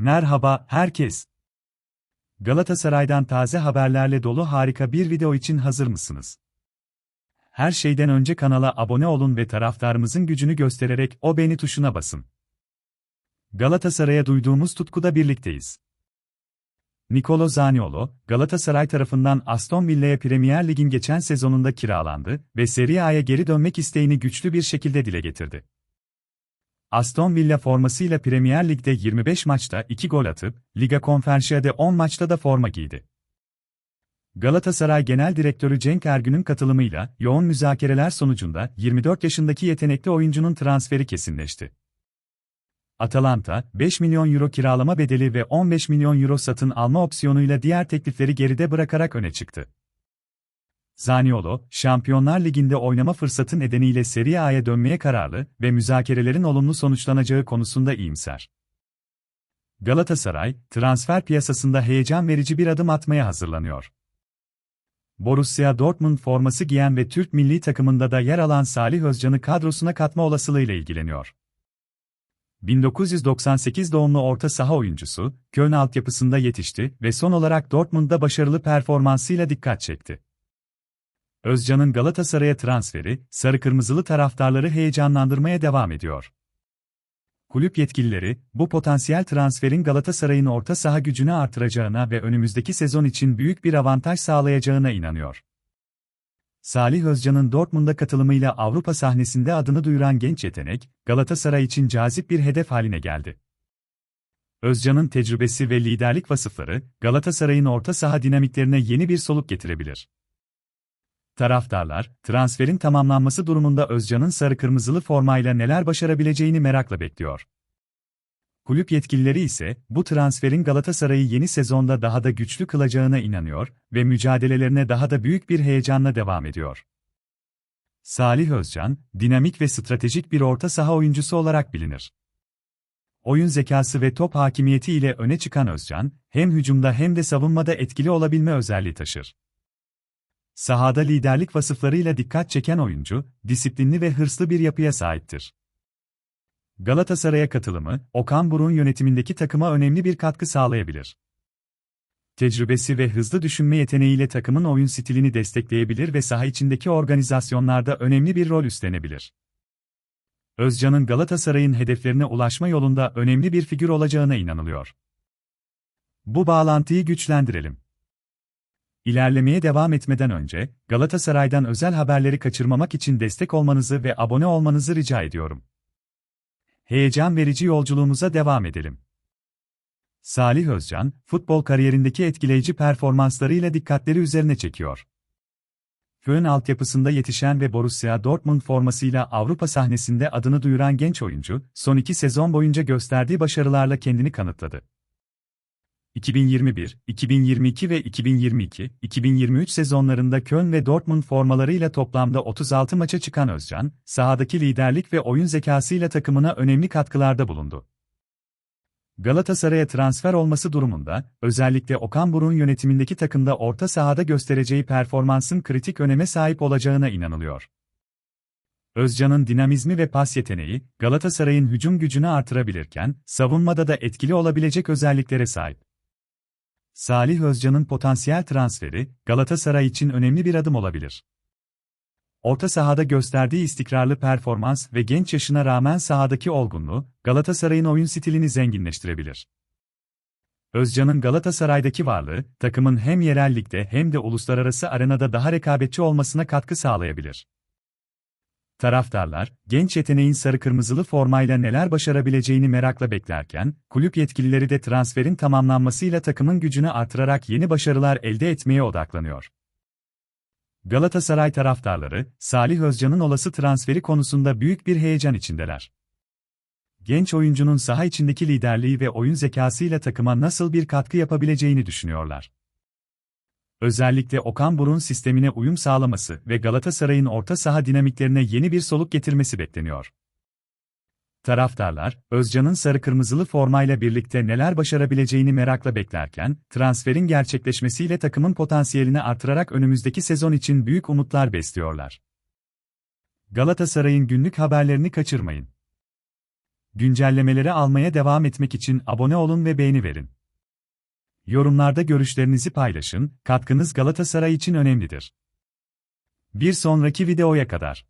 Merhaba herkes. Galatasaray'dan taze haberlerle dolu harika bir video için hazır mısınız? Her şeyden önce kanala abone olun ve taraftarımızın gücünü göstererek o beğeni tuşuna basın. Galatasaray'a duyduğumuz tutkuda birlikteyiz. Nicolo Zaniolo, Galatasaray tarafından Aston Villa'ya Premier Lig'in geçen sezonunda kiralandı ve Serie A'ya geri dönmek isteğini güçlü bir şekilde dile getirdi. Aston Villa formasıyla Premier Lig'de 25 maçta 2 gol atıp, Liga Conferencia'da 10 maçta da forma giydi. Galatasaray Genel Direktörü Cenk Ergün'ün katılımıyla yoğun müzakereler sonucunda 24 yaşındaki yetenekli oyuncunun transferi kesinleşti. Atalanta, 5 milyon euro kiralama bedeli ve 15 milyon euro satın alma opsiyonuyla diğer teklifleri geride bırakarak öne çıktı. Zaniolo, Şampiyonlar Ligi'nde oynama fırsatı nedeniyle Serie A'ya dönmeye kararlı ve müzakerelerin olumlu sonuçlanacağı konusunda iyimser. Galatasaray, transfer piyasasında heyecan verici bir adım atmaya hazırlanıyor. Borussia Dortmund forması giyen ve Türk milli takımında da yer alan Salih Özcan'ı kadrosuna katma olasılığıyla ilgileniyor. 1998 doğumlu orta saha oyuncusu, Köln altyapısında yetişti ve son olarak Dortmund'da başarılı performansıyla dikkat çekti. Özcan'ın Galatasaray'a transferi, sarı kırmızılı taraftarları heyecanlandırmaya devam ediyor. Kulüp yetkilileri, bu potansiyel transferin Galatasaray'ın orta saha gücünü artıracağına ve önümüzdeki sezon için büyük bir avantaj sağlayacağına inanıyor. Salih Özcan'ın Dortmund'a katılımıyla Avrupa sahnesinde adını duyuran genç yetenek, Galatasaray için cazip bir hedef haline geldi. Özcan'ın tecrübesi ve liderlik vasıfları, Galatasaray'ın orta saha dinamiklerine yeni bir soluk getirebilir. Taraftarlar, transferin tamamlanması durumunda Özcan'ın sarı kırmızılı formayla neler başarabileceğini merakla bekliyor. Kulüp yetkilileri ise bu transferin Galatasaray'ı yeni sezonda daha da güçlü kılacağına inanıyor ve mücadelelerine daha da büyük bir heyecanla devam ediyor. Salih Özcan, dinamik ve stratejik bir orta saha oyuncusu olarak bilinir. Oyun zekası ve top hakimiyeti ile öne çıkan Özcan, hem hücumda hem de savunmada etkili olabilme özelliği taşır. Sahada liderlik vasıflarıyla dikkat çeken oyuncu, disiplinli ve hırslı bir yapıya sahiptir. Galatasaray'a katılımı, Okan Buruk'un yönetimindeki takıma önemli bir katkı sağlayabilir. Tecrübesi ve hızlı düşünme yeteneğiyle takımın oyun stilini destekleyebilir ve saha içindeki organizasyonlarda önemli bir rol üstlenebilir. Özcan'ın Galatasaray'ın hedeflerine ulaşma yolunda önemli bir figür olacağına inanılıyor. Bu bağlantıyı güçlendirelim. İlerlemeye devam etmeden önce, Galatasaray'dan özel haberleri kaçırmamak için destek olmanızı ve abone olmanızı rica ediyorum. Heyecan verici yolculuğumuza devam edelim. Salih Özcan, futbol kariyerindeki etkileyici performanslarıyla dikkatleri üzerine çekiyor. Köln altyapısında yetişen ve Borussia Dortmund formasıyla Avrupa sahnesinde adını duyuran genç oyuncu, son iki sezon boyunca gösterdiği başarılarla kendini kanıtladı. 2021, 2022 ve 2022-2023 sezonlarında Köln ve Dortmund formalarıyla toplamda 36 maça çıkan Özcan, sahadaki liderlik ve oyun zekasıyla takımına önemli katkılarda bulundu. Galatasaray'a transfer olması durumunda, özellikle Okan Buruk'un yönetimindeki takımda orta sahada göstereceği performansın kritik öneme sahip olacağına inanılıyor. Özcan'ın dinamizmi ve pas yeteneği, Galatasaray'ın hücum gücünü artırabilirken, savunmada da etkili olabilecek özelliklere sahip. Salih Özcan'ın potansiyel transferi, Galatasaray için önemli bir adım olabilir. Orta sahada gösterdiği istikrarlı performans ve genç yaşına rağmen sahadaki olgunluğu, Galatasaray'ın oyun stilini zenginleştirebilir. Özcan'ın Galatasaray'daki varlığı, takımın hem yerel ligde hem de uluslararası arenada daha rekabetçi olmasına katkı sağlayabilir. Taraftarlar, genç yeteneğin sarı kırmızılı formayla neler başarabileceğini merakla beklerken, kulüp yetkilileri de transferin tamamlanmasıyla takımın gücünü artırarak yeni başarılar elde etmeye odaklanıyor. Galatasaray taraftarları, Salih Özcan'ın olası transferi konusunda büyük bir heyecan içindeler. Genç oyuncunun saha içindeki liderliği ve oyun zekasıyla takıma nasıl bir katkı yapabileceğini düşünüyorlar. Özellikle Okan Buruk'un sistemine uyum sağlaması ve Galatasaray'ın orta saha dinamiklerine yeni bir soluk getirmesi bekleniyor. Taraftarlar, Özcan'ın sarı kırmızılı formayla birlikte neler başarabileceğini merakla beklerken, transferin gerçekleşmesiyle takımın potansiyelini artırarak önümüzdeki sezon için büyük umutlar besliyorlar. Galatasaray'ın günlük haberlerini kaçırmayın. Güncellemeleri almaya devam etmek için abone olun ve beğeni verin. Yorumlarda görüşlerinizi paylaşın, katkınız Galatasaray için önemlidir. Bir sonraki videoya kadar.